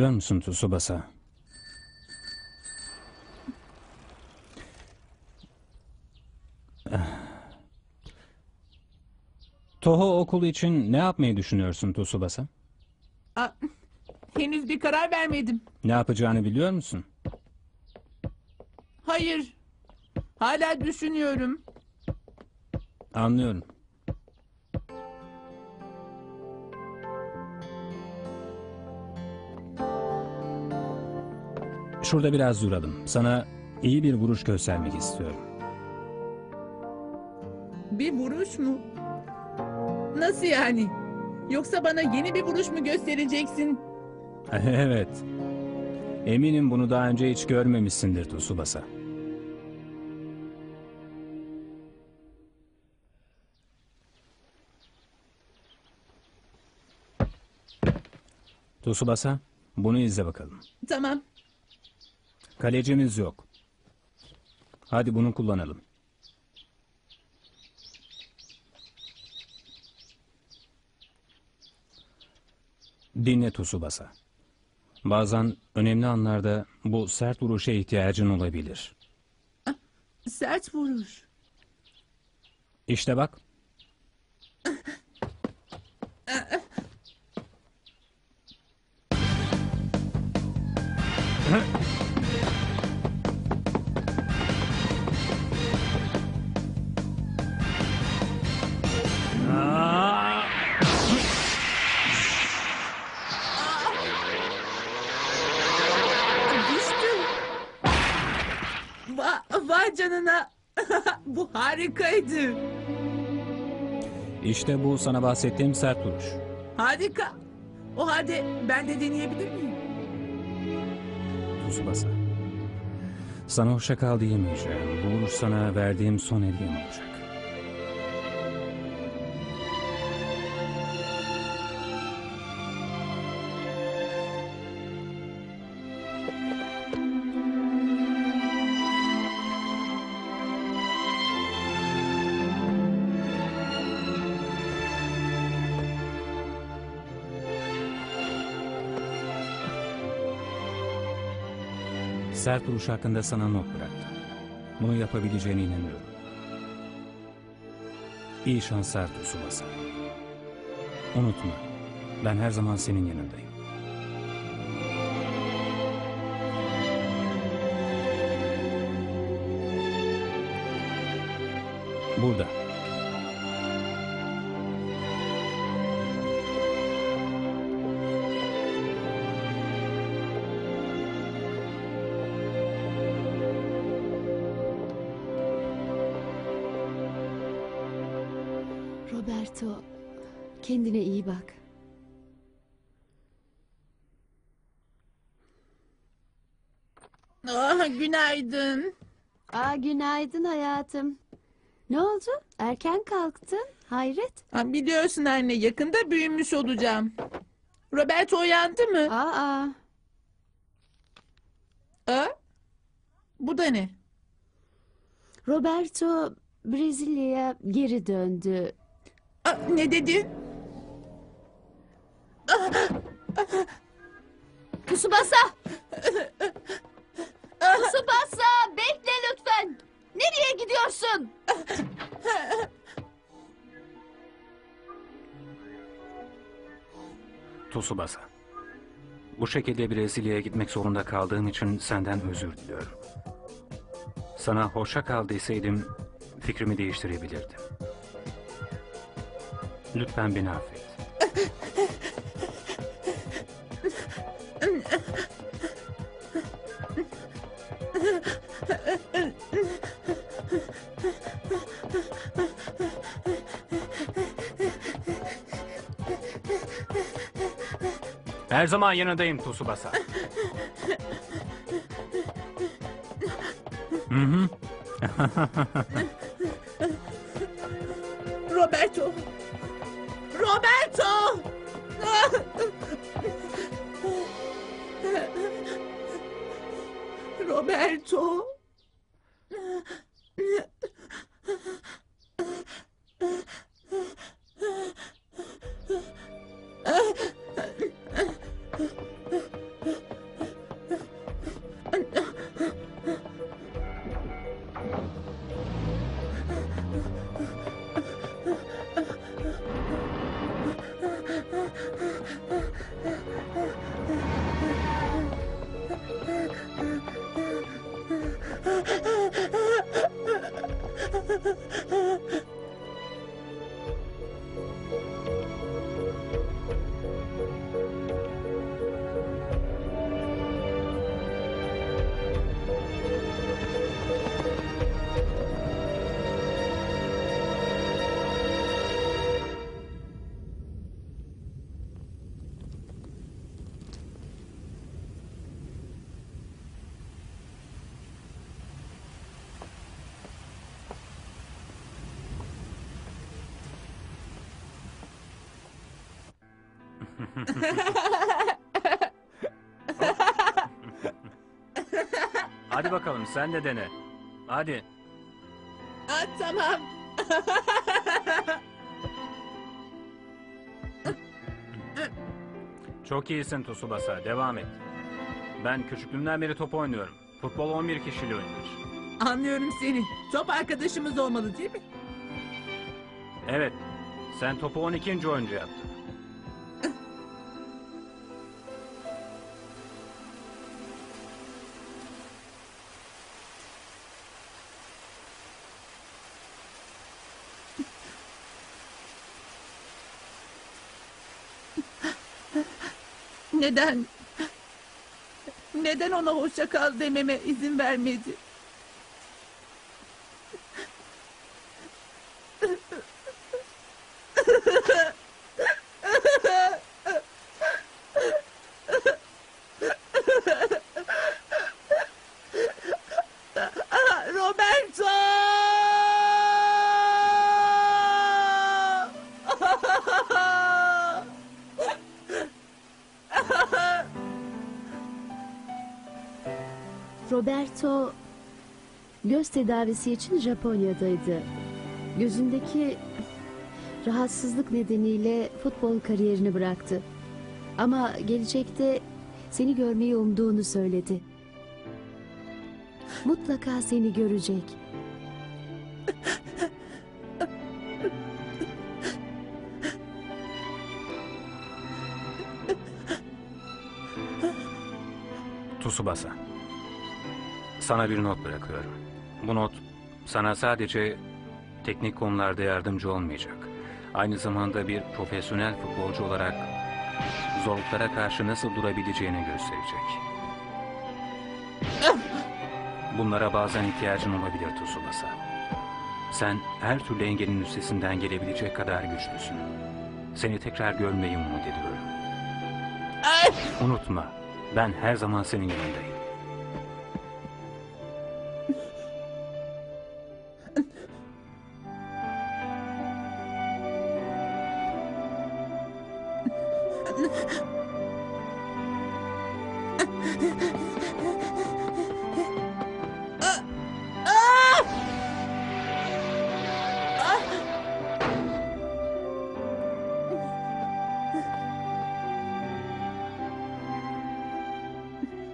Biliyor musun Tsubasa? Ah. Toho okulu için ne yapmayı düşünüyorsun Tsubasa? Aa, henüz bir karar vermedim. Ne yapacağını biliyor musun? Hayır. Hala düşünüyorum. Anlıyorum. Şurada biraz duralım. Sana iyi bir vuruş göstermek istiyorum. Bir vuruş mu? Nasıl yani? Yoksa bana yeni bir vuruş mu göstereceksin? evet. Eminim bunu daha önce hiç görmemişsindir Tsubasa. Tsubasa, bunu izle bakalım. Tamam. Kalecimiz yok. Hadi bunu kullanalım. Dinle Tsubasa. Bazen önemli anlarda bu sert vuruşa ihtiyacın olabilir. Sert vuruş. İşte bak. Bu harikaydı. İşte bu sana bahsettiğim sert vuruş. Harika. O halde ben de deneyebilir miyim? Tsubasa. Sana hoşça kal diyemeyeceğim. Bu vuruş sana verdiğim son hediyem olacak. Sert vuruş hakkında sana not bıraktım. Bunu yapabileceğine inanıyorum. İyi şanslar Tsubasa. Unutma, ben her zaman senin yanındayım. Burada. Roberto, kendine iyi bak. Ah, günaydın. Aa, günaydın hayatım. Ne oldu? Erken kalktın. Hayret. Ha, biliyorsun anne yakında büyümüş olacağım. Roberto uyandı mı? Aa, Ha? Bu da ne? Roberto Brezilya'ya geri döndü. Aa, ne dedin? Tsubasa! Tsubasa! Bekle lütfen! Nereye gidiyorsun? Tsubasa. Bu şekilde Brezilya'ya gitmek zorunda kaldığım için senden özür diliyorum. Sana hoşça kal deseydim fikrimi değiştirebilirdim. Lütfen beni affet. Her zaman yanındayım Tsubasa. Hı hı. Roberto. Roberto! Roberto. 啊 Hadi bakalım sen de dene. Hadi. Aa, tamam. Çok iyisin Tsubasa. Devam et. Ben küçüklüğümden beri top oynuyorum. Futbol 11 kişili oynanır. Anlıyorum seni. Top arkadaşımız olmalı değil mi? Evet. Sen topu 12. oyuncu yaptın. Neden? Neden ona hoşça kal dememe izin vermedi? Roberto göz tedavisi için Japonya'daydı. Gözündeki rahatsızlık nedeniyle futbol kariyerini bıraktı. Ama gelecekte seni görmeyi umduğunu söyledi. Mutlaka seni görecek. Tsubasa. Sana bir not bırakıyorum. Bu not sana sadece teknik konularda yardımcı olmayacak. Aynı zamanda bir profesyonel futbolcu olarak zorluklara karşı nasıl durabileceğini gösterecek. Bunlara bazen ihtiyacın olabilir Tsubasa. Sen her türlü engelin üstesinden gelebilecek kadar güçlüsün. Seni tekrar görmeyi umut ediyorum. Unutma, ben her zaman senin yanındayım. Ah! Ah!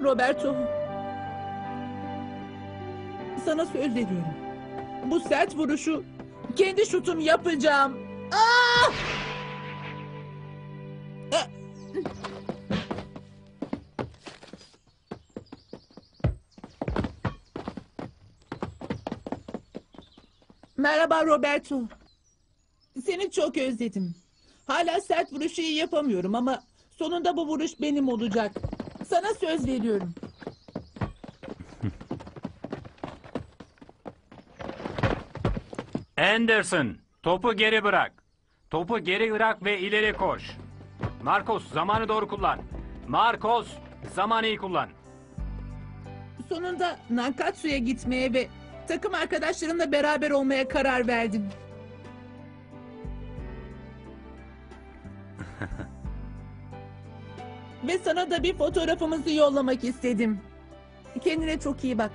Roberto. Sana söz veriyorum. Bu sert vuruşu kendi şutum yapacağım. Ah! Ah! Merhaba Roberto. Seni çok özledim. Hala sert vuruşu iyi yapamıyorum ama sonunda bu vuruş benim olacak. Sana söz veriyorum. Anderson, topu geri bırak. Topu geri bırak ve ileri koş. Marcos, zamanı doğru kullan. Marcos, zamanı iyi kullan. Sonunda Nankatsu'ya gitmeye ve takım arkadaşlarımla beraber olmaya karar verdim. ve sana da bir fotoğrafımızı yollamak istedim. Kendine çok iyi bak.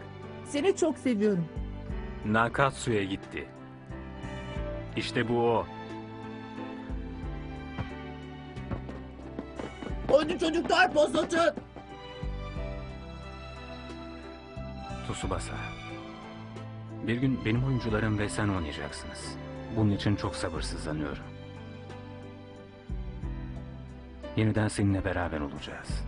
Seni çok seviyorum. Nakatsu'ya gitti. İşte bu o. Oyuncu çocuklar poz atın. Tsubasa. Bir gün benim oyuncularım ve sen oynayacaksınız. Bunun için çok sabırsızlanıyorum. Yeniden seninle beraber olacağız.